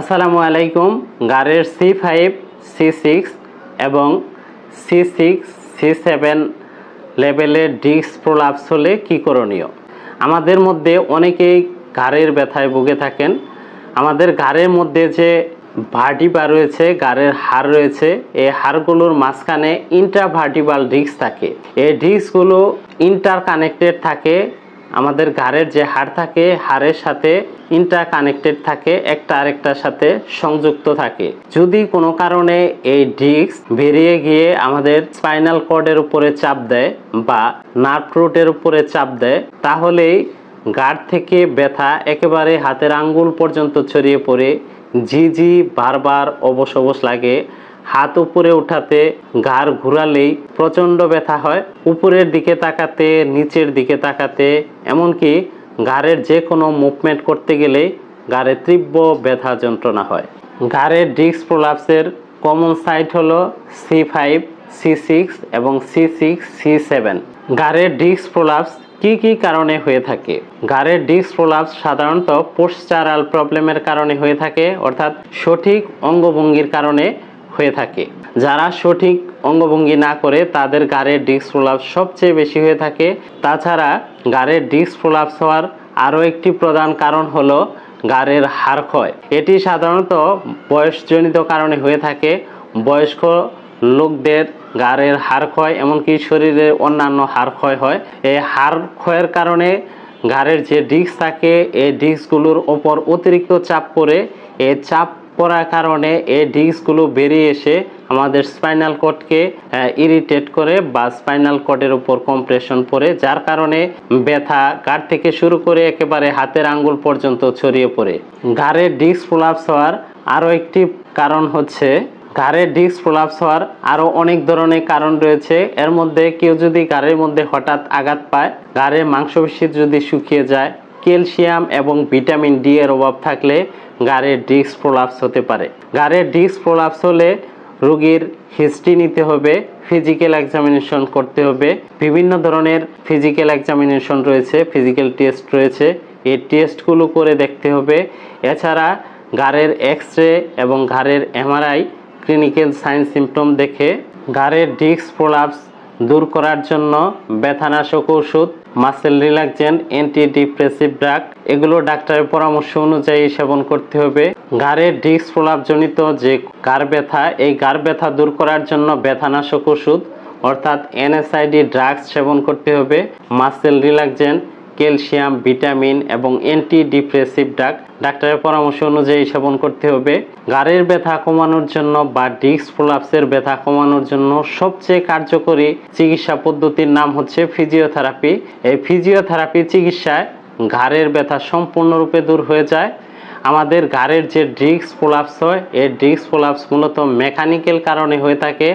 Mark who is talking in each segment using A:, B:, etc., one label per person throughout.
A: আসসালামু আলাইকুম গাড়ির সি ফাইভ সি সিক্স এবং সি সিক্স সি সেভেন লেভেলের ডিস্ক প্রলাপস হলে কী করণীয়? আমাদের মধ্যে অনেকেই ঘাড়ের ব্যথায় ভুগে থাকেন। আমাদের ঘাড়ের মধ্যে যে ভার্টিবা রয়েছে গাড়ের হাড় রয়েছে এই হাড়গুলোর মাঝখানে ইন্টারভার্টিবাল ডিস্ক থাকে। এই ডিস্কগুলো ইন্টার কানেক্টেড থাকে আমাদের ঘাড়ের যে হাড় থাকে, হাড়ের সাথে ইন্টার কানেক্টেড থাকে, একটা আরেকটার সাথে সংযুক্ত থাকে। যদি কোনো কারণে এই ডিস্ক বেরিয়ে গিয়ে আমাদের স্পাইনাল কর্ডের উপরে চাপ দেয় বা নার্ভ রুটের উপরে চাপ দেয়, তাহলেই গাঢ় থেকে ব্যথা একেবারে হাতের আঙ্গুল পর্যন্ত ছড়িয়ে পড়ে। জি জি বারবার অবশ অবশ লাগে। হাত উপরে উঠাতে, ঘাড় ঘুরালেই প্রচণ্ড ব্যথা হয়। উপরের দিকে তাকাতে, নিচের দিকে তাকাতে, এমনকি ঘাড়ের যে কোনো মুভমেন্ট করতে গেলেই ঘাড়ে তীব্র ব্যথা যন্ত্রণা হয়। ঘাড়ের ডিস্ক প্রলাপসের কমন সাইট হলো সি ফাইভ সি সিক্স এবং সি সিক্স সি সেভেন ঘাড়ের ডিস্ক প্রলাপস কি কি কারণে হয়ে থাকে? ঘাড়ের ডিস্ক প্রলাপস সাধারণত পোস্টারাল প্রবলেমের কারণে হয়ে থাকে, অর্থাৎ সঠিক অঙ্গভঙ্গির কারণে হয়ে থাকে। যারা সঠিক অঙ্গভঙ্গি না করে তাদের গাড়ের ডিস্ক প্রলাপস সবচেয়ে বেশি হয়ে থাকে। তাছাড়া গাড়ের ডিস্ক প্রলাপস হওয়ার আরও একটি প্রধান কারণ হলো গাড়ের হাড় ক্ষয়। এটি সাধারণত বয়সজনিত কারণে হয়ে থাকে। বয়স্ক লোকদের গাড়ের হাড় ক্ষয় এমনকি শরীরের অন্যান্য হাড় ক্ষয় হয়। এই হাড় ক্ষয়ের কারণে গাড়ের যে ডিস্ক থাকে, এই ডিস্কগুলোর ওপর অতিরিক্ত চাপ পড়ে। এই চাপ পড়ার কারণে এই ডিস্কগুলো বেরিয়ে এসে আমাদের স্পাইনাল কর্ডকে ইরিটেট করে বা স্পাইনাল কর্ডের উপর কম্প্রেশন পড়ে যার কারণে ব্যথা গাঢ় থেকে শুরু করে একেবারে হাতের আঙ্গুল পর্যন্ত ছড়িয়ে পড়ে। ঘাড়ের ডিস্ক প্রলাপস হওয়ার আরও একটি কারণ হচ্ছে ঘাড়ের ডিস্ক প্রলাপস হওয়ার আরও অনেক ধরনের কারণ রয়েছে। এর মধ্যে কেউ যদি ঘাড়ের মধ্যে হঠাৎ আঘাত পায় ঘাড়ের মাংসপেশি যদি শুকিয়ে যায়, ক্যালসিয়াম এবং ভিটামিন ডি এর অভাব থাকলে গাড়ের ডিস্ক প্রলাপস হতে পারে। গাড়ের ডিস্ক প্রলাপস হলে রোগীর হিস্ট্রি নিতে হবে ফিজিক্যাল এক্সামিনেশন করতে হবে। বিভিন্ন ধরনের ফিজিক্যাল এক্সামিনেশন রয়েছে ফিজিক্যাল টেস্ট রয়েছে। এই টেস্টগুলো করে দেখতে হবে। এছাড়া ঘাড়ের এক্স রে এবং ঘাড়ের এমআরআই ক্লিনিক্যাল সাইন সিমটম দেখে ঘাড়ের ডিস্ক প্রলাপস দূর করার জন্য ব্যথানাশক ওষুধ muscle relaxant anti depressive drug এগুলো ডাক্তারের পরামর্শ অনুযায়ী সেবন করতে হবে। ঘাড়ের ডিস্ক প্রলাপজনিত যে গার ব্যথা, এই গার ব্যথা দূর করার জন্য ব্যথানাশক ওষুধ, অর্থাৎ এনএসআইডি ড্রাগস সেবন করতে হবে। মাসেল রিল্যাক্সেন্ট ক্যালসিয়াম, ভিটামিন এবং অ্যান্টি ডিপ্রেসিভ ড্রাগ। ডাক্তারের পরামর্শ অনুযায়ী সেবন করতে হবে। গাড়ের ব্যথা কমানোর জন্য বা ডিস্ক প্রলাপসের ব্যথা কমানোর জন্য সবচেয়ে কার্যকরী চিকিৎসা পদ্ধতির নাম হচ্ছে ফিজিওথেরাপি। এই ফিজিওথেরাপি চিকিৎসায় ঘাড়ের ব্যথা সম্পূর্ণরূপে দূর হয়ে যায়। আমাদের ঘাড়ের যে ডিস্ক প্রলাপস হয়, এই ডিস্ক প্রলাপস মূলত মেকানিক্যাল কারণে হয়ে থাকে।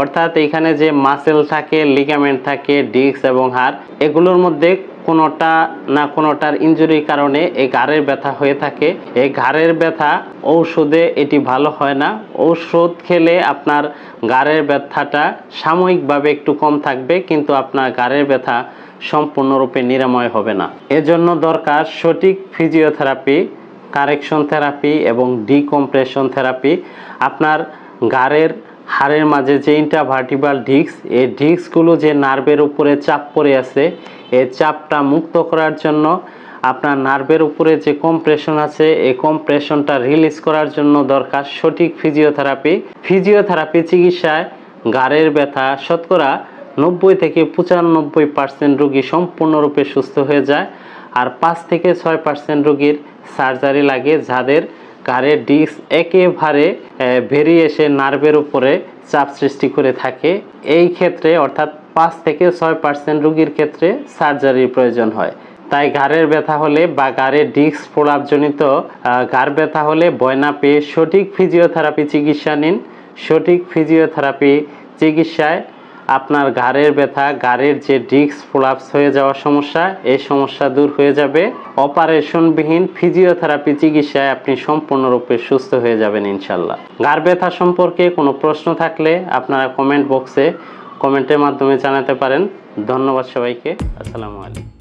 A: অর্থাৎ এখানে যে মাসেল থাকে, লিগামেন্ট থাকে, ডিস্ক এবং হাড়, এগুলোর মধ্যে কোনোটা না কোনোটার ইঞ্জুরির কারণে এই ঘাড়ের ব্যথা হয়ে থাকে। এই ঘাড়ের ব্যথা ঔষধে এটি ভালো হয় না। ঔষধ খেলে আপনার ঘাড়ের ব্যথাটা সাময়িকভাবে একটু কম থাকবে, কিন্তু আপনার ঘাড়ের ব্যথা সম্পূর্ণরূপে নিরাময় হবে না। এজন্য দরকার সঠিক ফিজিওথেরাপি কারেকশন থেরাপি এবং ডিকম্প্রেশন থেরাপি আপনার ঘাড়ের হাড়ের মাঝে যে ইন্টারভার্টিবাল ডিস্ক এই ডিস্কগুলো যে নার্ভের উপরে চাপ পড়ে আছে, এই চাপটা মুক্ত করার জন্য আপনার নার্ভের উপরে যে কম্প্রেশন আছে, এই কম্প্রেশনটা রিলিজ করার জন্য দরকার সঠিক ফিজিওথেরাপি ফিজিওথেরাপি চিকিৎসায় ঘাড়ের ব্যথা, শতকরা নব্বই থেকে পঁচানব্বই পার্সেন্ট রোগী সম্পূর্ণরূপে সুস্থ হয়ে যায়, আর পাঁচ থেকে ছয় পার্সেন্ট রোগীর সার্জারি লাগে যাদের ঘাড়ের ডিস্ক একেবারে বেরিয়ে এসে নার্ভের উপরে চাপ সৃষ্টি করে থাকে। এই ক্ষেত্রে অর্থাৎ পাঁচ থেকে ছয় পার্সেন্ট রুগীর ক্ষেত্রে সার্জারির প্রয়োজন হয়। তাই ঘাড়ের ব্যথা হলে বা ঘাড়ের ডিস্ক প্রলাপজনিত ঘাড় ব্যথা হলে বয়না পেয়ে সঠিক ফিজিওথেরাপি চিকিৎসা নিন। সঠিক ফিজিওথেরাপি চিকিৎসায় আপনার ঘাড়ের ব্যথা ঘাড়ের যে ডিস্ক প্রলাপস হয়ে যাওয়ার সমস্যা, এই সমস্যা দূর হয়ে যাবে। অপারেশনবিহীন ফিজিওথেরাপি চিকিৎসায় আপনি সম্পূর্ণরূপে সুস্থ হয়ে যাবেন ইনশাল্লাহ। ঘাড় ব্যথা সম্পর্কে কোনো প্রশ্ন থাকলে আপনারা কমেন্ট বক্সে কমেন্টের মাধ্যমে জানাতে পারেন। ধন্যবাদ সবাইকে। আসসালামু আলাইকুম।